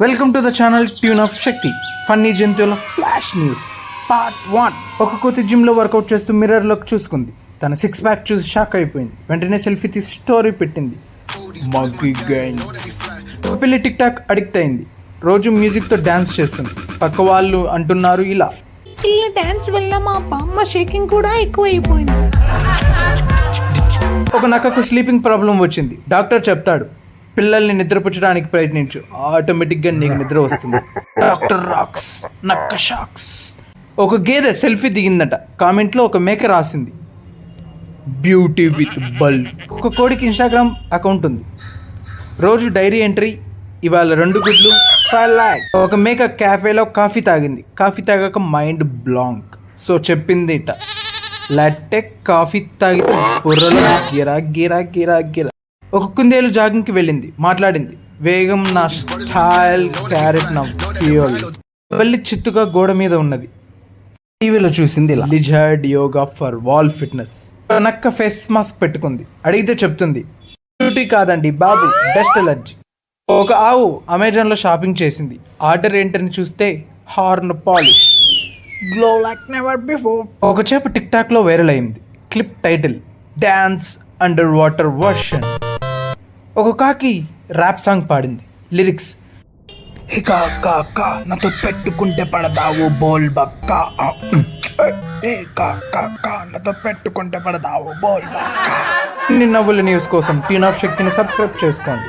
Welcome to the channel tune of Shakti funny జంతువుల flash news part one ఒక కోతి జిమ్లో వర్కౌట్ చేస్తూ మిర్రర్లోకి చూసుకుంది. తన సిక్స్ ప్యాక్ చూసి షాక్ అయిపోయింది. వెంటనే సెల్ఫీ తీసి స్టోరీ పెట్టింది. ఒక పిల్లి టిక్ టాక్ అడిక్ట్ అయింది. రోజు మ్యూజిక్తో డ్యాన్స్ చేస్తుంది. పక్క వాళ్ళు అంటున్నారు ఇలా. పిల్ల డాన్స్ వల్ల మా బామ్మ షేకింగ్ కూడా ఎక్కువైపోయింది. ఒక నక్కకు స్లీపింగ్ ప్రాబ్లం వచ్చింది. డాక్టర్ చెప్తాడు పిల్లల్ని నిద్రపుచ్చడానికి ప్రయత్నించు. ఆటోమేటిక్గా నీకు నిద్ర వస్తుంది. డాక్టర్ రాక్స్ నక్క షాక్స్ ఒక గేదె సెల్ఫీ దిగిందట. కామెంట్లో ఒక మేక రాసింది. బ్యూటీ విత్ బల్ ఒక కోడికి ఇన్స్టాగ్రామ్ అకౌంట్ ఉంది. రోజు డైరీ ఎంట్రీ ఇవాళ రెండు గుడ్లు ఒక మేక క్యాఫేలో కాఫీ తాగింది. కాఫీ తాగాక మైండ్ బ్లాంక్ సో చెప్పింది ఇట లట్టే కాఫీ తాగితే బుర్రలో గిరా గిరా గిరా గిరా. ఒక కుందేలు జాగింగ్కి వెళ్ళింది మాట్లాడింది. వేగం నా స్టైల్ క్యారెట్ నా ఫ్యూయల్ వెళ్ళి చిత్తుగా గోడ మీద ఉన్నది. టీవీలో చూసింది lizard yoga for wall fitness. నక్క ఫేస్ మాస్క్ పెట్టుకుంది. అడిగితే చెప్తుంది బ్యూటీ కాదండి బాబు డస్ట్ ఎలర్జీ ఒక ఆవు అమెజాన్లో షాపింగ్ చేసింది. ఆర్డర్ ఏంటని చూస్తే horn polish. Glow like never before ఒక చేప టిక్ టాక్లో వైరల్ అయింది. Clip title dance under water version. ఒక కాకి ర్యాప్ సాంగ్ పాడింది లిరిక్స్. కా కా కా నాతో పెట్టుకుంటే పడదావు బోల్ బక్క. ఏ నాతో పెట్టుకుంటే పడదావు బోల్ బక్క. ఇన్ని నవ్వుల న్యూస్ కోసం టీన్ ఆఫ్ శక్తిని సబ్స్క్రైబ్ చేసుకోండి.